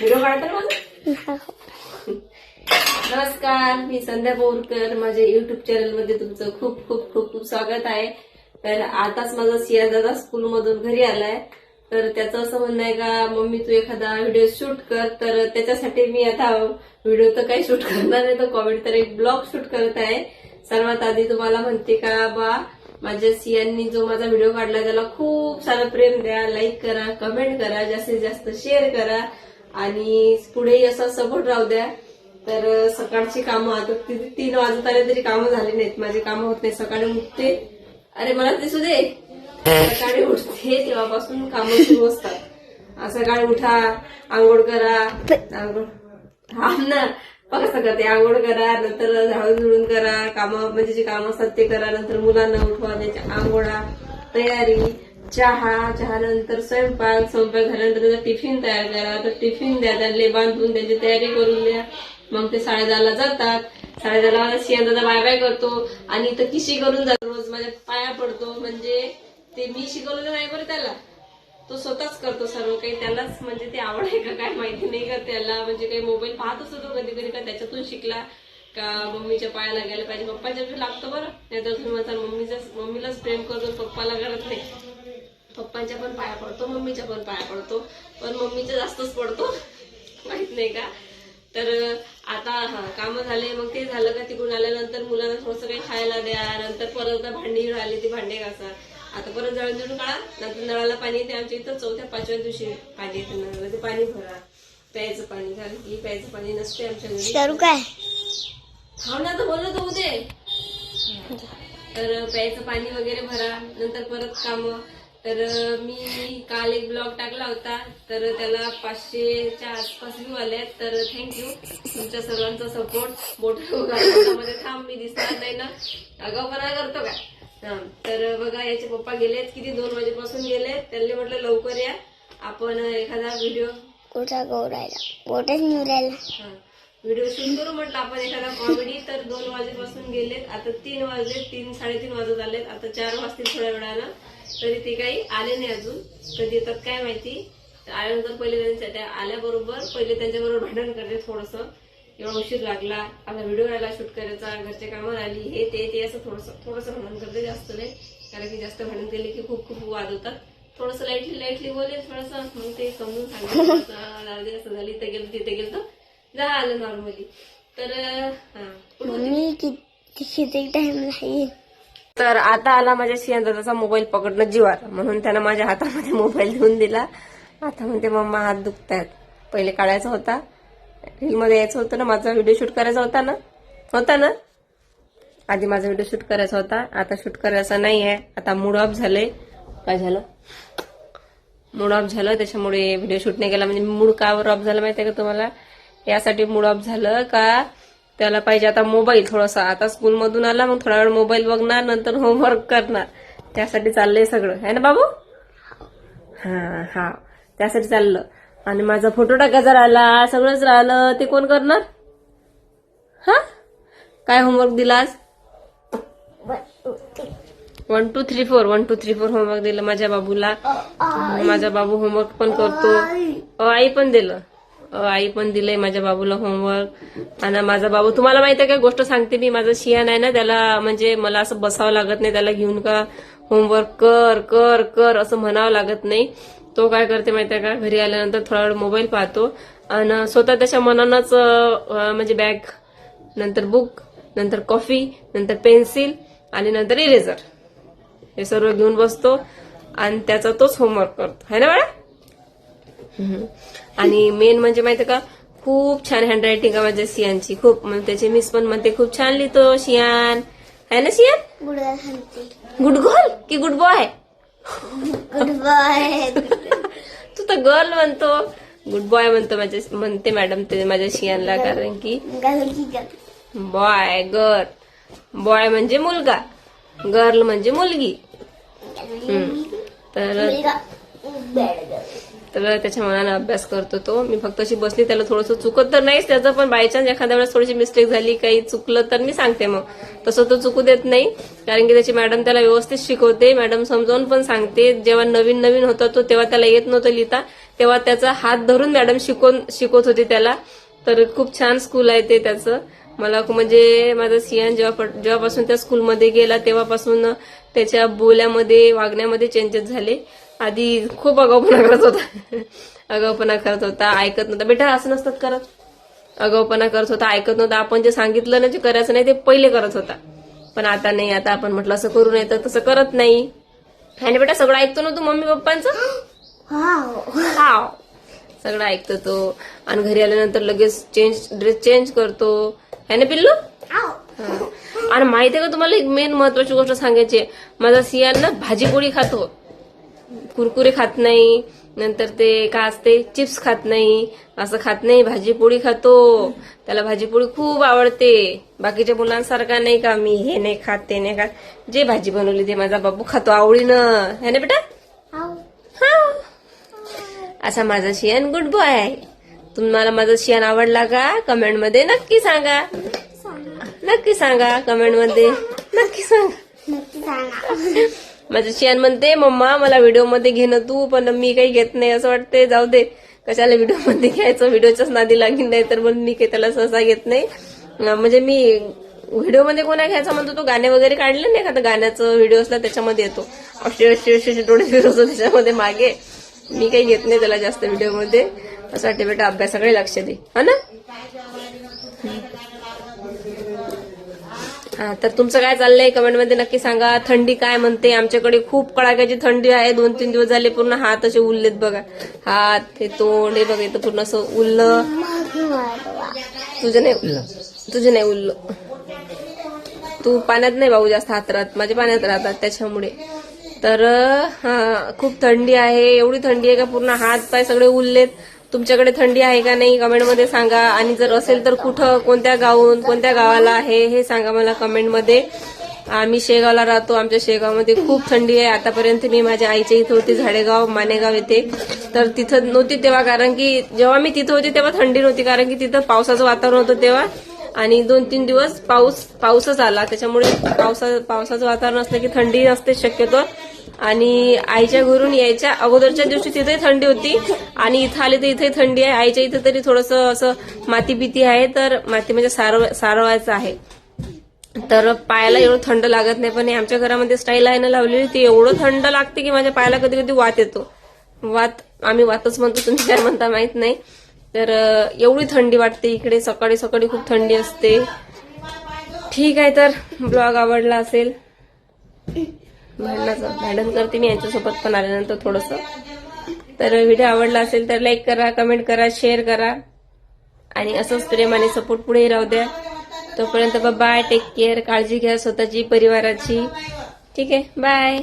Video काढता माझा नमस्कार मी संध्या बोरकर. माझ्या युट्यूब चॅनलमध्ये तुमचं खूप खूप खूप खूप स्वागत आहे. तर आताच माझा सिया दादा स्कूल मधून घरी आलाय. तर त्याचं असं म्हणणं आहे का मम्मी तू एखादा व्हिडिओ शूट कर. तर त्याच्यासाठी मी आता व्हिडिओ तर काही शूट करणार नाही तर कॉमेंट तर एक ब्लॉग शूट करत आहे. सर्वात आधी तुम्हाला म्हणते का बा माझ्या सियांनी जो माझा व्हिडिओ काढला त्याला खूप सारं प्रेम द्या. लाईक करा कमेंट करा जास्तीत जास्त शेअर करा. आणि पुढेही असा सपोर्ट राहू द्या. तर सकाळची कामं आता तीन वाजत आले तरी कामं झाली नाहीत. माझी कामं होत नाही सकाळी उठते. अरे मला दिसू दे. सकाळी उठते तेव्हापासून कामं सुरू असतात. सकाळी उठा आंघोळ करा. आंघोळ. थांब ना. कसं करते आंघोळ करा नंतर झाडून झुडून करा. कामं म्हणजे जे कामं असतात ते करा. नंतर मुलांना उठवा त्यांच्या आंघोळा तयारी. चहा चहा नंतर स्वयंपाक स्वयंपाक झाल्यानंतर त्याचा टिफिन तयार करा. तर टिफिन द्या त्यांना बांधून त्यांची तयारी करून द्या. मग ते साडेदहाला जातात. साडेदहाला मला दादा बाय बाय करतो. आणि इथं किशी करून जातो रोज माझ्या पाया पडतो. म्हणजे ते मी शिकवलेलं नाही बरं त्याला. तो स्वतःच करतो सर्व काही. त्यालाच म्हणजे ते आवड आहे का काय माहिती नाही का त्याला. म्हणजे काही मोबाईल पाहत असतो तो कधी कधी का त्याच्यातून शिकला का मम्मीच्या पाया लागायला पाहिजे. पप्पाच्या लागतं लागतो बरं. नाही तर तुम्ही माझा मम्मीच्या मम्मीलाच प्रेम करतो पप्पाला करत नाही. पप्पांच्या पण पाया पडतो मम्मीच्या पण पाया पडतो पण मम्मीच्या जास्तच पडतो. माहीत नाही का? तर आता हा कामं झाले मग ते झालं का तिकडून आल्यानंतर मुलांना थोडंसं काही खायला द्या नंतर परत भांडी राहिली ती भांडे घासा. आता परत जळून जळून काढा नंतर नळाला पाणी येते आमच्या इथं चौथ्या पाचव्या दिवशी पाणी येते नळाला ते पाणी भरा. प्यायचं पाणी कारण की प्यायचं पाणी नसते आमच्या घरी. काय? ना तर बोललो तू उदे तर प्यायचं पाणी वगैरे भरा नंतर परत काम. तर मी काल एक ब्लॉग टाकला होता. तर त्याला पाचशेच्या आसपास व्ह्यू आले तर थँक्यू तुमच्या सर्वांचा सपोर्ट मोठ्या थांब मी दिसणार नाही ना. अगाऊपणा करतो का? हा, तर बघा याचे पप्पा गेलेत किती? दोन वाजेपासून गेलेत त्यांनी म्हटलं लवकर या. आपण एखादा व्हिडिओ कुठा गौरायला. गोठ्यात निवडायला व्हिडिओ शूट करू म्हटलं आपण एखादा कॉमेडी तर दोन वाजेपासून गेलेत आता तीन वाजले तीन साडेतीन वाजत आलेत आता चार वाजतील थोड्या वेळानं. तरी ते काही आले नाही अजून. कधी येतात काय माहिती. तर आल्यानंतर पहिले त्यांच्या त्या आल्याबरोबर पहिले त्यांच्याबरोबर भांडण करते थोडस. एवढा उशीर लागला. आता व्हिडिओ राहिला शूट करायचा घरचे कामं राहिली हे ते ते असं थोडस थोडंसं भांडण करते जास्त नाही कारण की जास्त भांडण केले की खूप खूप वाद होतात. थोडस लाईटली लाईटली बोले थोडस. मग ते समजून सांगितलं असं झाली इथे गेलं तिथे गेलं झालं नॉर्मली तर मम्मी किती टाइम नाही तर आता आला माझ्या सियांदाचा मोबाईल पकडणं जीवार. म्हणून त्यानं माझ्या हातामध्ये मोबाईल देऊन दिला. आता म्हणते मम्मा हात दुखतायत. पहिले काढायचा होता. रील मध्ये यायचं होतं ना माझा व्हिडिओ शूट करायचा होता ना? होता ना? आधी माझा व्हिडिओ शूट करायचा होता. आता शूट करायचा नाही आहे आता मूड ऑफ झालंय. काय झालं? मूड ऑफ झालं. त्याच्यामुळे व्हिडिओ शूट नाही केला. म्हणजे मूड का ऑफ झालं माहिती आहे का तुम्हाला? यासाठी मूड ऑफ झालं का? त्याला पाहिजे आता मोबाईल थोडासा. आता स्कूलमधून आला मग थोडा वेळ मोबाईल बघणार नंतर होमवर्क करणार. त्यासाठी चाललंय सगळं. है ना बाबू? हा हा. त्यासाठी चाललं. आणि माझा फोटो टाकायचा राहिला सगळंच राहिलं. ते कोण करणार? हा? काय होमवर्क दिला आज? One two three four one two three four homework दिलं माझ्या बाबूला. माझा बाबू होमवर्क पण करतो. आई पण दिलं. आई पण दिलंय माझ्या बाबूला होमवर्क आणि माझा बाबू तुम्हाला माहिती आहे काय गोष्ट सांगते मी माझा शियान आहे ना त्याला म्हणजे मला असं बसावं लागत नाही त्याला घेऊन का होमवर्क कर कर कर असं म्हणावं लागत नाही. तो काय करते माहिती आहे का घरी आल्यानंतर थोडा वेळ मोबाईल पाहतो. आणि स्वतः त्याच्या मनानंच म्हणजे बॅग नंतर बुक नंतर कॉफी नंतर पेन्सिल आणि नंतर इरेझर हे सर्व घेऊन बसतो. आणि त्याचा तोच होमवर्क करतो. है ना मॅडम? आणि मेन म्हणजे माहिती का खूप छान हँडरायटिंग आहे माझ्या सियानची खूप म्हणजे त्याची मिस पण म्हणते खूप छान लिहितो शियान है ना सांगते गुड गर्ल की गुड बॉय गुड बाय तू तर गर्ल म्हणतो. गुड बॉय म्हणतो माझ्या म्हणते मॅडम ते माझ्या शियानला कारण की बॉय गर्ल बॉय म्हणजे मुलगा. गर्ल म्हणजे मुलगी. तर तर त्याच्या मनानं अभ्यास करतो तो. मी फक्त अशी बसली त्याला थोडंसं चुकत तर नाहीच. त्याचं पण बायचान्स एखाद्या वेळेस थोडीशी मिस्टेक झाली काही चुकलं तर मी सांगते मग. तसं तो चुकू देत नाही कारण की त्याची मॅडम त्याला व्यवस्थित शिकवते. मॅडम समजावून पण सांगते. जेव्हा नवीन नवीन होता तो तेव्हा त्याला येत नव्हतं लिहिता. तेव्हा त्याचा हात धरून मॅडम शिकवून शिकवत होती त्याला. तर खूप छान स्कूल आहे ते त्याचं. मला म्हणजे माझा सियान जेव्हा जेव्हापासून त्या स्कूलमध्ये गेला तेव्हापासून त्याच्या बोल्यामध्ये वागण्यामध्ये चेंजेस झाले. आधी खूप आगाऊपणा करत होता. आगाऊपणा करत होता ऐकत नव्हता. बेटा असं नसतात करत. आगाऊपणा करत होता ऐकत नव्हता. आपण जे सांगितलं ना जे करायचं नाही ते पहिले करत होता. पण आता नाही. आता आपण म्हटलं असं करू नये तर तसं करत नाही. आणि बेटा सगळं ऐकतो ना तू मम्मी पप्पांचं? हाव. सगळं ऐकतो तो. आणि घरी आल्यानंतर लगेच चेंज ड्रेस चेंज करतो. है ना पिल्लू? हा. आणि माहितीये का तुम्हाला एक मेन महत्वाची गोष्ट सांगायची. माझा सियान ना भाजी पोळी खातो. कुरकुरे खात नाही नंतर ते काय असते चिप्स खात नाही असं खात नाही भाजी पोळी खातो. त्याला भाजी पोळी खूप आवडते. बाकीच्या मुलांसारखा नाही का मी हे नाही खात ते नाही खात. जे भाजी बनवली ते माझा बाबू खातो आवडीनं. है ना बेटा? हा असा माझा शियान गुड बॉय आहे. तुम्हाला माझा शियान आवडला का? कमेंटमध्ये नक्की सांगा. नक्की सांगा कमेंटमध्ये नक्की सांगा. नक्की सांगा. माझं शियान म्हणते मम्मा मला व्हिडिओमध्ये घेणं तू पण मी काही घेत नाही. असं वाटते जाऊ दे. कशाला व्हिडिओमध्ये घ्यायचं? व्हिडिओच्याच नादी लागीन नाही तर मग मी काही त्याला सहसा घेत नाही. म्हणजे मी व्हिडिओमध्ये कोणा घ्यायचा म्हणतो तो गाणे वगैरे काढले नाही का? गाण्याचं व्हिडिओ असला त्याच्यामध्ये येतो. डोळे फिरवतो त्याच्यामध्ये मागे. मी काही घेत नाही त्याला जास्त व्हिडिओमध्ये असं वाटते बेटा अभ्यासाकडे लक्ष दे. हा ना हा तर तुमचं काय चाललंय? कमेंटमध्ये नक्की सांगा. थंडी काय म्हणते? आमच्याकडे खूप कडाक्याची थंडी आहे. दोन तीन दिवस झाले पूर्ण हात असे उरलेत बघा. हात हे तोंड हे बघा इथं पूर्ण असं उरलं तुझं नाही उरलं तुझं नाही उरलं तू पाण्यात नाही भाऊ जास्त हात राहत. माझे पाण्यात राहतात त्याच्यामुळे. तर हा खूप थंडी आहे. एवढी थंडी आहे का पूर्ण हात पाय सगळे उरलेत तुमच्याकडे थंडी आहे का नाही कमेंटमध्ये सांगा. आणि जर असेल तर कुठं कोणत्या गावून कोणत्या गावाला आहे हे सांगा मला कमेंटमध्ये. आम्ही शेगावला राहतो. आमच्या शेगावमध्ये खूप थंडी आहे. आतापर्यंत मी माझ्या आईच्या इथं होती झाडेगाव मानेगाव येथे. तर तिथं नव्हती तेव्हा कारण की जेव्हा मी तिथं होती तेव्हा थंडी नव्हती कारण की तिथं पावसाचं वातावरण होतं तेव्हा. आणि दोन तीन दिवस पाऊस पाऊसच आला. त्याच्यामुळे पावसा पावसाचं वातावरण असलं की थंडी नसते शक्यतो. आणि आईच्या घरून यायच्या अगोदरच्या दिवशी तिथे थंडी होती. आणि इथं आले तर इथे थंडी आहे. आईच्या इथं तरी थोडंसं असं माती बिती आहे तर माती म्हणजे सारव सारवायचं आहे. तर पायाला एवढं थंड लागत नाही पण आमच्या घरामध्ये स्टाईल आहे ना लावलेली ती एवढं थंड लागते की माझ्या पायाला कधी कधी वात येतो. वात आम्ही वातच म्हणतो तुम्ही काय म्हणता माहीत नाही. तर एवढी थंडी वाटते इकडे. सकाळी सकाळी खूप थंडी असते. ठीक आहे तर ब्लॉग आवडला असेल. भांडणाचं भांडण करते मी यांच्यासोबत पण आल्यानंतर थोडस. तर व्हिडिओ आवडला असेल तर लाईक करा कमेंट करा शेअर करा. आणि असंच प्रेमाने सपोर्ट पुढेही राहू द्या. तोपर्यंत बाय टेक केअर काळजी घ्या स्वतःची परिवाराची. ठीक आहे? बाय